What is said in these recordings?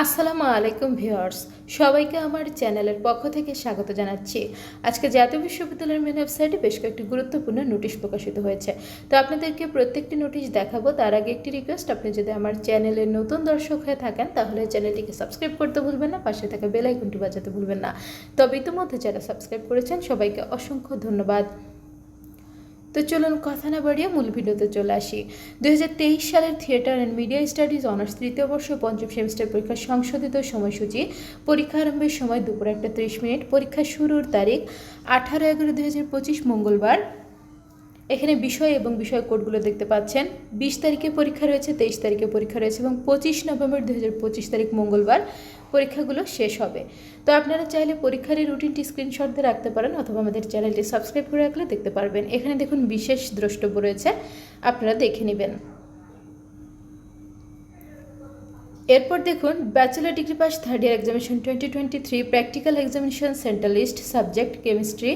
আসসালামু আলাইকুম ভিউয়ার্স, সবাইকে আমার চ্যানেলের পক্ষ থেকে স্বাগত জানাচ্ছি। আজকে জাতীয় বিশ্ববিদ্যালয়ের মেন ওয়েবসাইটে বেশ কয়েকটি গুরুত্বপূর্ণ নোটিশ প্রকাশিত হয়েছে। তো আপনাদেরকে প্রত্যেকটি নোটিশ দেখাবো, তার আগে একটি রিকোয়েস্ট আপনি যদি আমার চ্যানেলের নতুন দর্শক হয়ে থাকেন, তাহলে চ্যানেলটিকে সাবস্ক্রাইব করতে ভুলবেন না, পাশে থাকা বেল আইকনটি বাজাতে ভুলবেন না। তবে ইতিমধ্যে যারা সাবস্ক্রাইব করেছেন, সবাইকে অসংখ্য ধন্যবাদ। তো চলুন কথা না বাড়িয়ে মূল ভিডিওতে চলে আসি। দু হাজার তেইশ সালের theatre and media studies honours তৃতীয় বর্ষ পঞ্চম সেমিস্টার পরীক্ষার সংশোধিত সময়সূচি। পরীক্ষা আরম্ভের সময় দুপুর একটা ত্রিশ মিনিট। পরীক্ষা শুরুর তারিখ আঠারো এগারো দুই মঙ্গলবার। এখানে বিষয় এবং বিষয় কোডগুলো দেখতে পাচ্ছেন। বিশ তারিখে পরীক্ষা রয়েছে, তেইশ তারিখে পরীক্ষা রয়েছে এবং পঁচিশ নভেম্বর দু তারিখ মঙ্গলবার পরীক্ষাগুলো শেষ হবে। তো আপনারা চাইলে পরীক্ষার এই রুটিনটি স্ক্রিনশট দিয়ে রাখতে পারেন অথবা আমাদের চ্যানেলটি সাবস্ক্রাইব করে রাখলে দেখতে পারবেন। এখানে দেখুন বিশেষ দ্রষ্টব্য রয়েছে, আপনারা দেখে নেবেন। এরপর দেখুন bachelor degree pass third year examination twenty twenty three practical examination centre list subject chemistry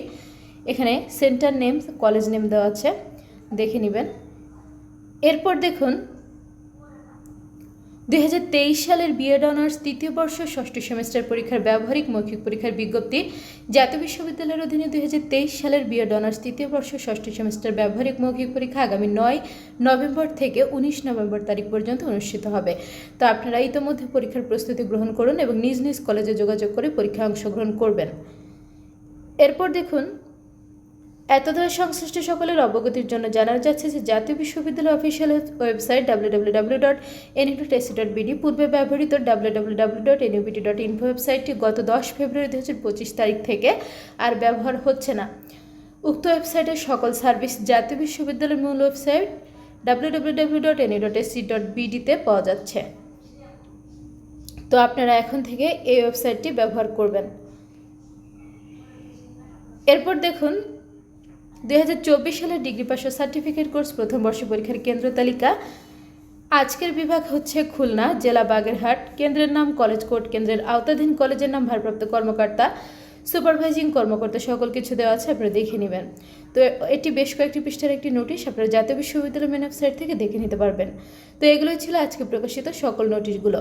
এখানে সেন্টার নেম, কলেজ নেম দেওয়া আছে, দেখে নেবেন। এরপর দেখুন, দুই হাজার তেইশ সালের বিএড অনার্স তৃতীয় বর্ষ ষষ্ঠ সেমিস্টার পরীক্ষার ব্যবহারিক মৌখিক পরীক্ষার বিজ্ঞপ্তি, জাতীয় বিশ্ববিদ্যালয়ের অধীনে দুই হাজার তেইশ সালের বিএড অনার্স তৃতীয় বর্ষ ষষ্ঠ সেমিস্টার ব্যবহারিক মৌখিক পরীক্ষা আগামী নয় নভেম্বর থেকে উনিশ নভেম্বর তারিখ পর্যন্ত অনুষ্ঠিত হবে। তো আপনারা ইতোমধ্যে পরীক্ষার প্রস্তুতি গ্রহণ করুন এবং নিজ নিজ কলেজে যোগাযোগ করে পরীক্ষায় অংশগ্রহণ করবেন। এরপর দেখুন এতদ্বারা সংশ্লিষ্ট সকলের অবগতির জন্য জানানো যাচ্ছে যে জাতীয় বিশ্ববিদ্যালয় official website W W W dot NUT dot BD পূর্বে ব্যবহৃত W W W dot NUBT dot info ওয়েবসাইটটি গত দশ ফেব্রুয়ারি দু হাজার পঁচিশ তারিখ থেকে আর ব্যবহার হচ্ছে না। উক্ত ওয়েবসাইটের সকল সার্ভিস জাতীয় বিশ্ববিদ্যালয়ের মূল website W W W dot NE dot AC dot বিডিতে পাওয়া যাচ্ছে। তো আপনারা এখন থেকে এই ওয়েবসাইটটি ব্যবহার করবেন। এরপর দেখুন দুই হাজার চব্বিশ সালের ডিগ্রি পাস ও সার্টিফিকেট কোর্স প্রথম বর্ষ পরীক্ষার কেন্দ্র তালিকা। আজকের বিভাগ হচ্ছে খুলনা, জেলা বাগেরহাট। কেন্দ্রের নাম কলেজ কোর্ট, কেন্দ্রের আওতাধীন কলেজের নাম ভারপ্রাপ্ত কর্মকর্তা, সুপারভাইজিং কর্মকর্তা সকল কিছু দেওয়া আছে, আপনারা দেখে নেবেন। তো এটি বেশ কয়েকটি পৃষ্ঠার একটি নোটিশ, আপনারা জাতীয় বিশ্ববিদ্যালয় মেন ওয়েবসাইট থেকে দেখে নিতে পারবেন। তো এগুলোই ছিল আজকে প্রকাশিত সকল নোটিশগুলো।